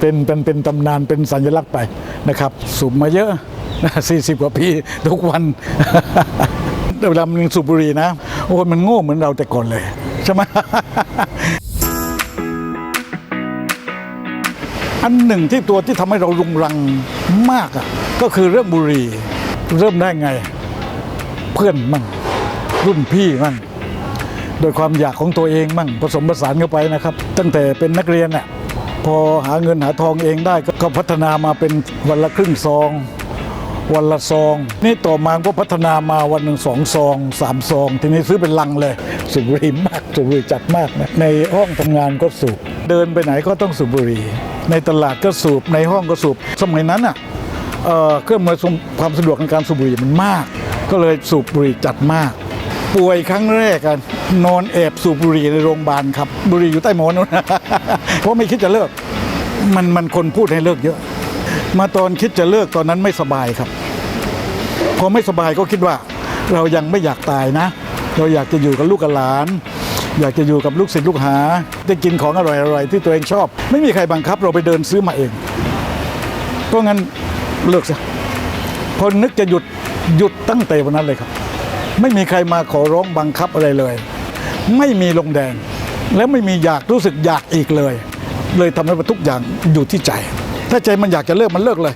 เป็นเป็นเป็นตำนานเป็นสัญลักษณ์ไปนะครับ สูบมาเยอะสี่สิบกว่าปีทุกวันเวลามันสูบบุหรี่นะ โอ้มันโง่เหมือนเราแต่ก่อนเลย ใช่ไหมอันหนึ่งที่ตัวที่ทำให้เรารุงรังมากอะก็คือเรื่องบุหรี่เริ่มได้ไง เพื่อนมั่งรุ่นพี่มั่งโดยความอยากของตัวเองมั่งผสมผสานเข้าไปนะครับ ตั้งแต่เป็นนักเรียนน่ะ พอหาเงินหาทองเองได้ก็พัฒนามาเป็นวันละครึ่งซอง วันละซอง นี่ต่อมาก็พัฒนามาวันหนึ่งสองซองสามซอง ทีนี้ซื้อเป็นลังเลยสูบบุหรี่มากสูบบุหรี่จัดมากนะในห้องทำงานก็สูบเดินไปไหนก็ต้องสูบบุหรี่ในตลาดก็สูบในห้องก็สูบสมัยนั้นอะเเครื่องมือความสะดวกในการสูบบุหรี่มันมาก ก็เลยสูบบุหรี่จัดมาก ป่วยครั้งแรกกัน นอนแอบสูบบุหรี่ในโรงพยาบาลครับบุหรี่อยู่ใต้หมอนนเพราะไม่คิดจะเลิก มันมันคนพูดให้เลิกเยอะ มาตอนคิดจะเลิกตอนนั้นไม่สบายครับ พอไม่สบายก็คิดว่า เรายังไม่อยากตายนะ เราอยากจะอยู่กับลูกกับหลาน อยากจะอยู่กับลูกศิษย์ลูกหา ได้กินของอร่อยๆที่ตัวเองชอบ ไม่มีใครบังคับ เราไปเดินซื้อมาเองเพราะงั้นเลิกซะพอนึกจะหยุดหยุดตั้งแต่วันนั้นเลยครับ ไม่มีใครมาขอร้องบังคับอะไรเลย ไม่มีลงแดง และไม่มีอยากรู้สึกอยากอีกเลย เลยทำให้ทุกอย่างอยู่ที่ใจ ถ้าใจมันอยากจะเลิกมันเลิกเลย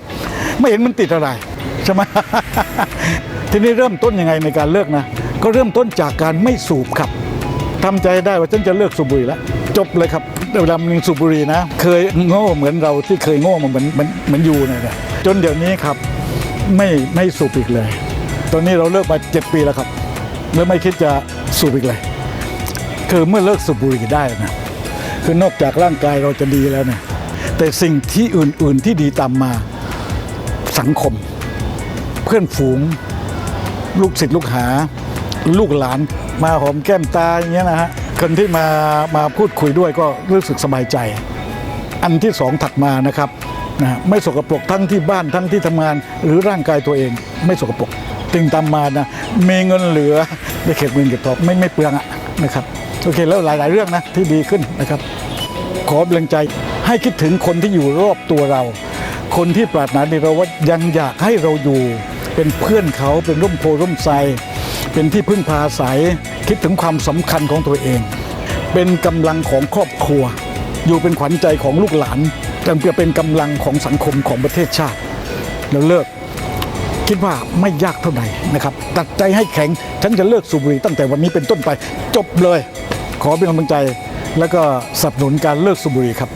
ไม่เห็นมันติดอะไรใช่ไหมทีนี้เริ่มต้นยังไงในการเลิกนะ ก็เริ่มต้นจากการไม่สูบครับทำใจได้ว่าฉันจะเลิกสูบบุหรี่แล้วจบเลยครับเวลามันสูบบุหรี่นะ เคยโง่เหมือนเราที่เคยโง่มาเหมือนเหมือนเหมือนยู่เนี่ยจนเดี๋ยวนี้ครับไม่ไม่สูบอีกเลย ตอนนี้เราเลิกมาเจ็ดปีแล้วครับ แล้วไม่คิดจะสูบอีกเลย คือเมื่อเลิกสูบบุหรี่ได้นะคือนอกจากร่างกายเราจะดีแล้วเนี่ยแต่สิ่งที่อื่น ๆที่ดีตามมาสังคม เพื่อนฝูง ลูกศิษย์ลูกหา ลูกหลานมาหอมแก้มตาอย่างเงี้ยนะฮะคนที่มามาพูดคุยด้วยก็รู้สึกสบายใจ อันที่สองถัดมานะครับนะฮะไม่สกปรกทั้งที่บ้านทั้งที่ทำงาน หรือร่างกายตัวเองไม่สกปรกติงตามมานะมีเงินเหลือได้เก็บเงินเก็บทองไม่ไม่เปลืองอะนะครับ โอเคแล้วหลาย ๆ เรื่องนะที่ดีขึ้นนะครับ ขอแรงใจให้คิดถึงคนที่อยู่รอบตัวเรา คนที่ปรารถนาดีเราว่ายังอยากให้เราอยู่ เป็นเพื่อนเขาเป็นร่มโพร่มไทรเป็นที่พึ่งพาอาศัยคิดถึงความสำคัญของตัวเอง เป็นกำลังของครอบครัว อยู่เป็นขวัญใจของลูกหลานจนจะเป็นกำลังของสังคมของประเทศชาติ แล้วเลิก คิดว่าไม่ยากเท่าไหร่นะครับตัดใจให้แข็งฉันจะเลิกสูบบุหรี่ตั้งแต่วันนี้เป็นต้นไป จบเลย ขอเป็นกำลังใจ แล้วก็สนับสนุนการเลิกสูบบุหรี่ครับ